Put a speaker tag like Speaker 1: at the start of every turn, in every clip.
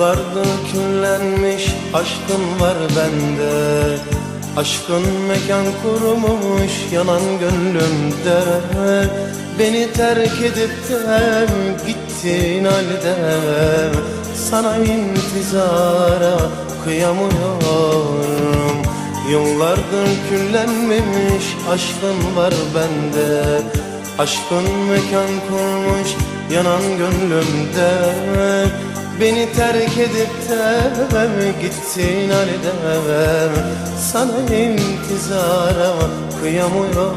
Speaker 1: Yıllardır küllenmiş aşkın var bende. Aşkın mekan kurmuş yanan gönlümde. Beni terk edip de gittin halde Sana intizara kıyamıyorum. Yıllardır küllenmemiş aşkın var bende. Aşkın mekan kurmuş yanan gönlümde Beni terk edip de gittin halde Sana intizara kıyamıyorum.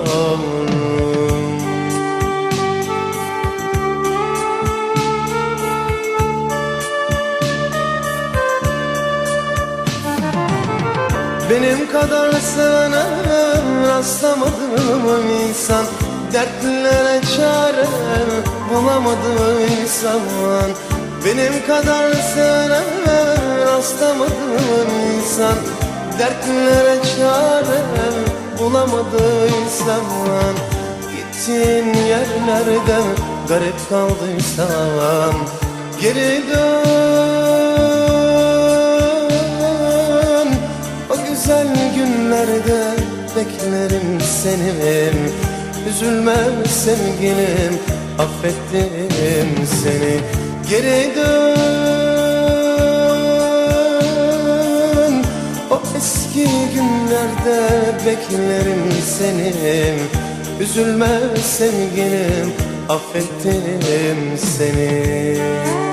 Speaker 1: Benim kadar sana rastlamadım insan. Dertlere çare bulamadım insan Benim kadar sana rastlamadım insan Dertlere çare bulamadı insan Gittiğin yerlerde garip kaldıysam Geri dön. O güzel günlerde beklerim seni Üzülme sevgilim affettim seni Geri dön. O eski günlerde beklerim seni. Üzülme sevgilim affettim seni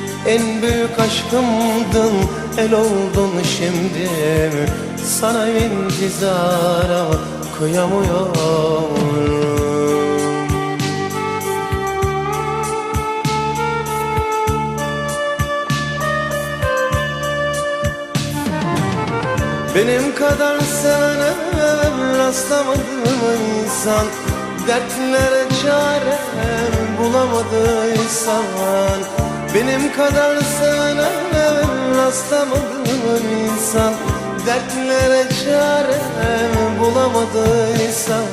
Speaker 1: En büyük aşkımdın el oldun şimdi. Sana intizara kıyamıyorum. Benim kadar sana rastlamadım insan Dertlere çare bulamadıysan Benim kadar sana rastlamadım insan Dertlere çare bulamadıysan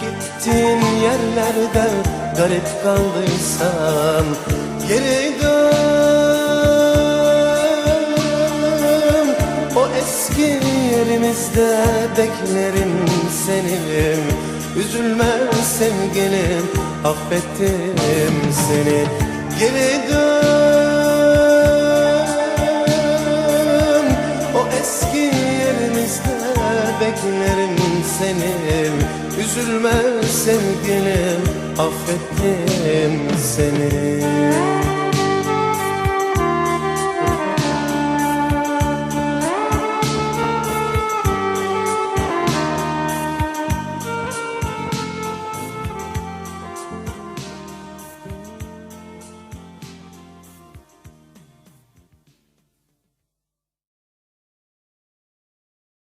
Speaker 1: Gittiğin yerlerde garip kaldıysan Geri dön O eski yerimizde beklerim seni. Üzülme sevgilim affettim seni Geri dön. O eski yerimizde beklerim seni. Üzülme sevgilim affettim seni